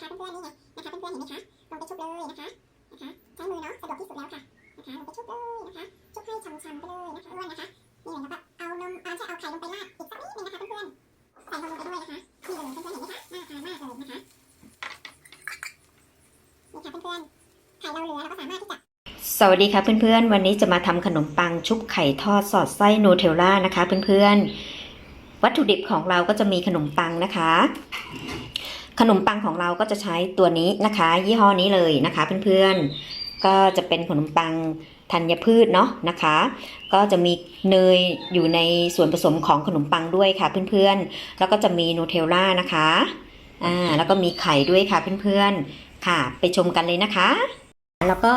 นะคะเพื่อนๆนี่ไงนะคะเพื่อนๆเห็นไหมคะลงไปชุบเลยนะคะนะคะใช้มือเนาะสะดวกที่สุดแล้วค่ะนะคะลงไปชุบเลยนะคะชุบให้ฉ่ำๆไปเลยนะคะเพื่อนนะคะนี่เลยแล้วก็เอานมเอาใช่เอาไข่ลงไปราดอีกสักนิดนึงนะคะเพื่อนๆใส่นมลงไปด้วยนะคะนี่เลยเพื่อนๆเห็นไหมคะน่าทานมากเลยนะคะนี่ค่ะเพื่อนๆไข่เราเหลือเราก็สามารถที่จะสวัสดีค่ะเพื่อนๆ วันนี้จะมาทำขนมปังชุบไข่ทอดสอดไส้โนเทลล่านะคะเพื่อนๆ วัตถุดิบของเราก็จะมีขนมปังนะคะ ขนมปังของเราก็จะใช้ตัวนี้นะคะ ยี่ห้อนี้เลยนะคะเพื่อนๆ ก็จะเป็นขนมปังธัญพืชเนาะนะคะ ก็จะมีเนยอยู่ในส่วนผสมของขนมปังด้วยค่ะเพื่อนๆ แล้วก็จะมีโนเทลล่านะคะอ่าแล้วก็มีไข่ด้วยค่ะเพื่อนๆค่ะ ไปชมกันเลยนะคะ แล้วก็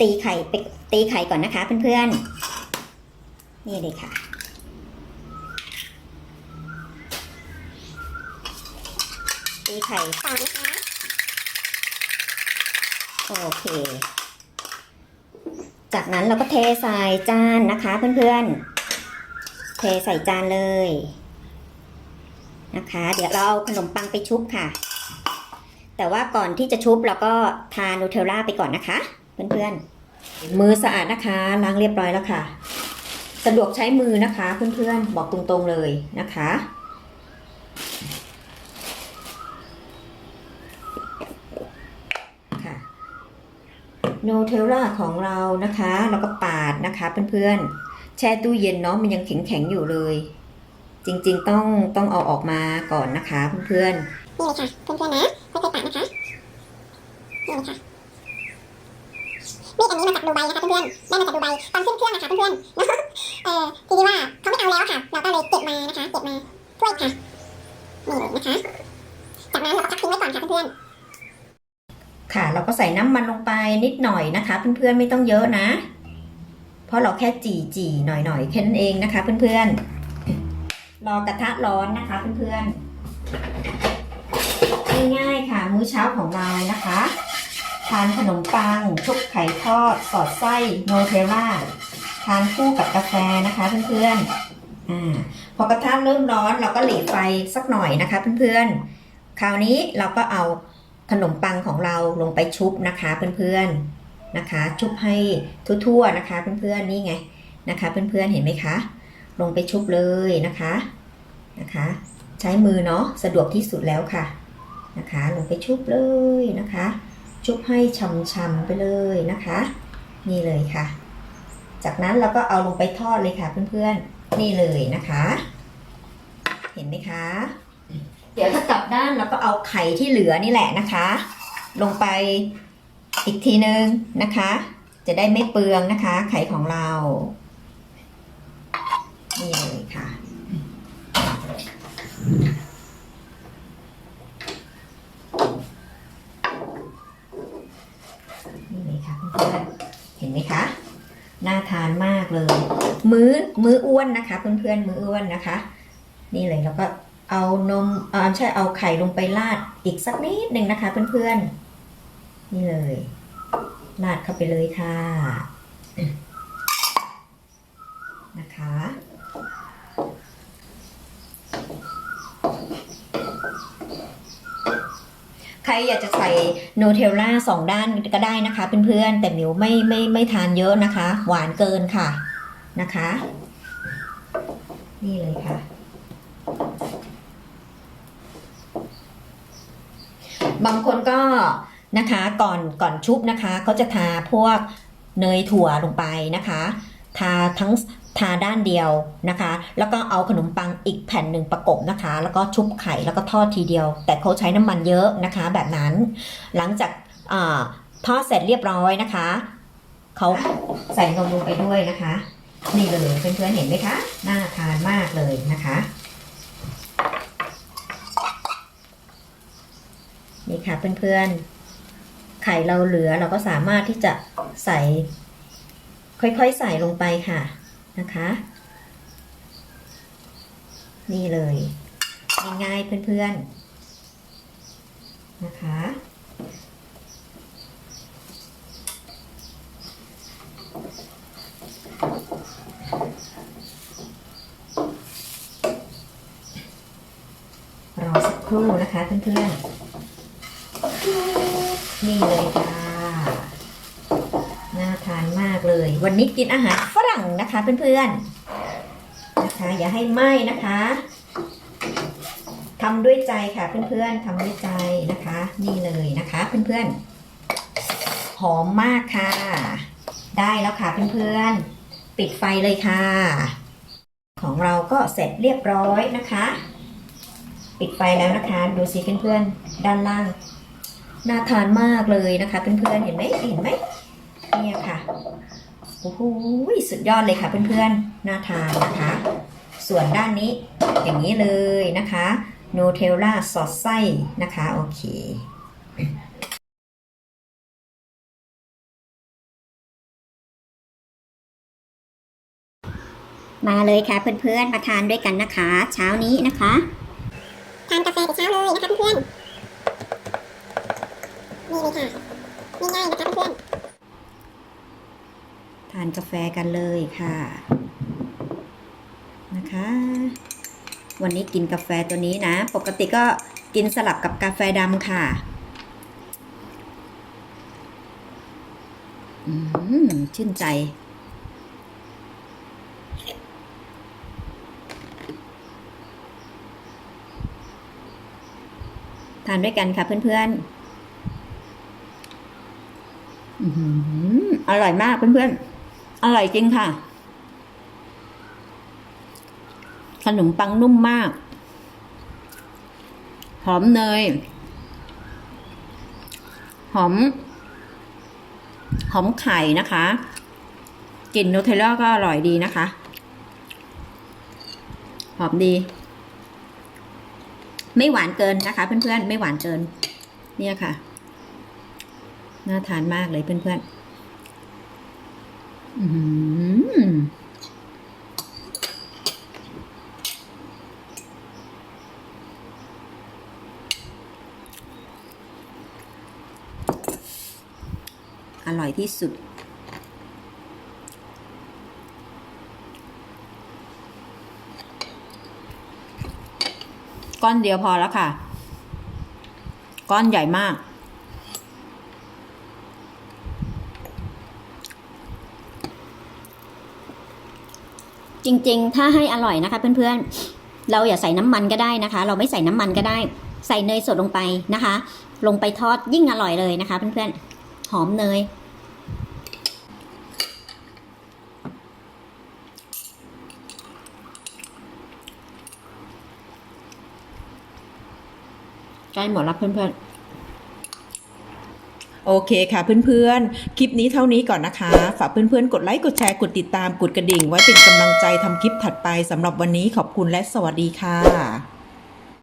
ตีไข่ไปตีไข่ก่อนนะคะเพื่อนๆนี่เลยค่ะีไข่ต่อนะคะโอเค จากนั้นเราก็เทใส่จานนะคะเพื่อนๆ เทใส่จานเลยนะคะ เดี๋ยวเราเอาขนมปังไปชุบค่ะ แต่ว่าก่อนที่จะชุบเราก็ทานูเทลล่าไปก่อนนะคะ เพื่อนๆ มือสะอาดนะคะล้างเรียบร้อยแล้วค่ะ สะดวกใช้มือนะคะเพื่อนๆ บอกตรงๆเลยนะคะ โนเทลล่าของเรานะคะ แล้วก็ปาดนะคะเพื่อนๆ แช่ตู้เย็นเนาะมันยังแข็งๆอยู่เลย จริงๆต้องต้องเอาออกมาก่อนนะคะเพื่อนนี่เลยค่ะเพื่อนๆนะค่อยๆตัดนะคะ นี่เลยค่ะมีดอันนี้มาจากดูไบนะคะเพื่อนๆ ได้มาจากดูไบตอนขึ้นเครื่องนะคะเพื่อนๆเนาะเออทีนี้ว่าเขาไม่เอาแล้วค่ะ เราก็เลยเก็บมานะคะ เก็บมาถ้วยค่ะ นี่เลยนะคะ จากนั้นเราก็พักทิ้งไว้ก่อนค่ะเพื่อนๆ ค่ะ เราก็ใส่น้ำมันลงไปนิดหน่อยนะคะ เพื่อนๆไม่ต้องเยอะนะ เพราะเราแค่จี่ๆหน่อยๆแค่นั้นเองนะคะ เพื่อนๆรอกระทะร้อนนะคะ เพื่อนๆง่ายๆค่ะ มื้อเช้าของเรานะคะทานขนมปัง ชุบไข่ทอด สอดไส้โนเทล่าทานคู่กับกาแฟนะคะ เพื่อนๆอพอกระทะเริ่มร้อนเราก็หลีไฟสักหน่อยนะคะ เพื่อนๆ คราวนี้เราก็เอา ขนมปังของเราลงไปชุบนะคะเพื่อนๆนะคะ ชุบให้ทั่วๆนะคะเพื่อนๆนี่ไงนะคะเพื่อนๆเห็นไหมคะ ลงไปชุบเลยนะคะนะคะ ใช้มือเนาะสะดวกที่สุดแล้วค่ะนะคะ ลงไปชุบเลยนะคะ ชุบให้ช่ำๆไปเลยนะคะ นี่เลยค่ะ จากนั้นเราก็เอาลงไปทอดเลยค่ะเพื่อนๆนี่เลยนะคะ เห็นไหมคะ เดี๋ยวถ้ากลับด้านเราก็เอาไข่ที่เหลือนี่แหละนะคะ ลงไปอีกทีนึงนะคะ จะได้ไม่เปลืองนะคะ ไข่ของเรา นี่เลยค่ะ นี่เลยค่ะเพื่อนๆเห็นไหมคะ น่าทานมากเลย มื้อมื้ออ้วนนะคะ เพื่อนๆ มื้ออ้วนนะคะ นี่เลยแล้วก็ เอานมเอ่าใช่เอาไข่ลงไปราดอีกสักนิดหนึ่งนะคะ เพื่อนๆ นี่เลยราดเข้าไปเลยค่ะ นะคะ ใครอยากจะใส่โนเทลล่าสองด้านก็ได้นะคะ เพื่อนๆ แต่หมิวไม่ไม่ไม่ทานเยอะนะคะ หวานเกินค่ะนะคะ นี่เลยค่ะ บางคนก็นะคะก่อนก่อนชุบนะคะเขาจะทาพวกเนยถั่วลงไปนะคะ ทาทั้งทาด้านเดียวนะคะ แล้วก็เอาขนมปังอีกแผ่นหนึ่งประกบนะคะ แล้วก็ชุบไข่แล้วก็ทอดทีเดียว แต่เขาใช้น้ำมันเยอะนะคะ แบบนั้น หลังจากอทอดเสร็จเรียบร้อยนะคะเขาใส่นมลงไปด้วยนะคะ นี่เลยเพื่อนๆเห็นไหมคะน่าทานมากเลยนะคะ นี่ค่ะเพื่อนๆ ไข่เราเหลือเราก็สามารถที่จะใส่ ค่อยๆใส่ลงไปค่ะนะคะ นี่เลยง่ายๆเพื่อนๆนะคะรอสักครู่นะคะเพื่อนๆ นี่เลยค่ะน่าทานมากเลย วันนี้กินอาหารฝรั่งนะคะเพื่อนๆนะคะอย่าให้ไหม้นะคะทำด้วยใจค่ะเพื่อนๆทำด้วยใจนะคะ นี่เลยนะคะเพื่อนๆหอมมากค่ะ ได้แล้วค่ะเพื่อนๆปิดไฟเลยค่ะ ของเราก็เสร็จเรียบร้อยนะคะ ปิดไฟแล้วนะคะ ดูสิเพื่อนๆด้านล่าง น่าทานมากเลยนะคะเพื่อนๆเห็นไหมเห็นไหมเนี่ยค่ะโอ้โหสุดยอดเลยค่ะเพื่อนๆน่าทานนะคะ ส่วนด้านนี้อย่างนี้เลยนะคะโนเทลล่าสอดไส้นะคะโอเคมาเลยค่ะเพื่อนๆมาทานด้วยกันนะคะ เช้านี้นะคะ ทานกาแฟแต่เช้าเลยนะคะเพื่อนๆ นี่เลยค่ะง่ายๆนะคะเพื่อนทานกาแฟกันเลยค่ะ นะคะ วันนี้กินกาแฟตัวนี้นะ ปกติก็กินสลับกับกาแฟดำค่ะอืมชื่นใจทานด้วยกันค่ะเพื่อนๆ อร่อยมากเพื่อนๆ อร่อยจริงค่ะ ขนมปังนุ่มมาก หอมเนย หอม หอมไข่นะคะกลิ่นนูเทลล่าก็อร่อยดีนะคะ หอมดี ไม่หวานเกินนะคะ เพื่อนๆ ไม่หวานเกิน เนี่ยค่ะ น่าทานมากเลยเพื่อนๆ อือหืออร่อยที่สุด ก้อนเดียวพอแล้วค่ะ ก้อนใหญ่มาก จริง ๆ ถ้าให้อร่อยนะคะเพื่อนๆ เราอย่าใส่น้ำมันก็ได้นะคะ เราไม่ใส่น้ำมันก็ได้ ใส่เนยสดลงไปนะคะ ลงไปทอดยิ่งอร่อยเลยนะคะเพื่อนๆ หอมเนย ใกล้หมดแล้วเพื่อนๆ โอเคค่ะเพื่อนๆ คลิปนี้เท่านี้ก่อนนะคะ ฝากเพื่อนๆ กดไลค์ กดแชร์ กดติดตาม กดกระดิ่ง ไว้เป็นกำลังใจทำคลิปถัดไปสำหรับวันนี้ขอบคุณและสวัสดีค่ะ